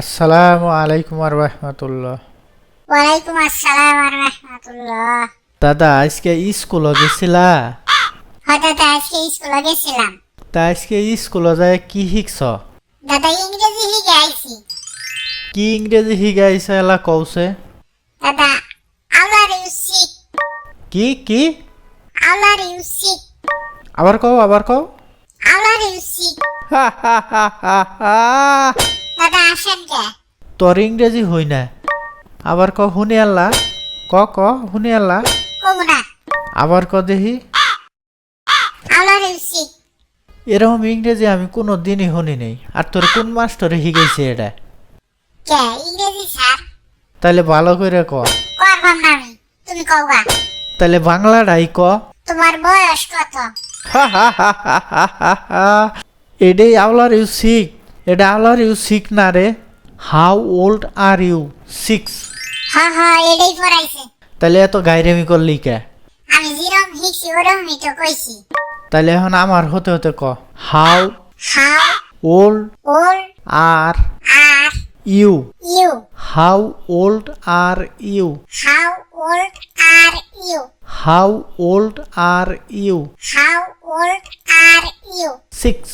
আসসালামু আলাইকুম আর রহমতুল্লাহ। ওয়ালাইকুম আসসালাম আর রাহমাতুল্লাহ। দাদা আজকে স্কুলে গেছিলা? হঠাৎ আজকে স্কুলে গেছিলাম। তা আজকে স্কুলে যায় কি শিখছ? দাদা ইংরেজি শিখে আইছি কি ইংরেজি শিখাইছে এলা কৌছে দাদা আউলার ইউ সিক কি কি? আউলার ইউ সিক আবার কও আবার কও। আউলার ইউ সিক হা হা হা হা। দাদা তোর ইংরেজি হই না আবার ক শুনি আল্লাহ ক ক শুনি আল্লাহ আবার ক সিক এরকম ইংরেজি আমি কোনো দিনই শুনি নেই আর তোর কোন মাস্টরে শিখাইছে এটা তাহলে ভালো করে ক তাহলে বাংলাটাই ক তোমার বয়স কত এটাই আওলার ইউ সিক এটা আর ইউ সিক না রে। How old are you six হ্যাঁ হ্যাঁ এটাই পড়াইছে। তাহলে এত গাইরেমি করলি কে? আমি যেরকম শিখছি ওরকমই তো কইছি। তাহলে এখন আমার হতে হতে ক। How how old old are are you you how old are you how old are you how old are you how old are you six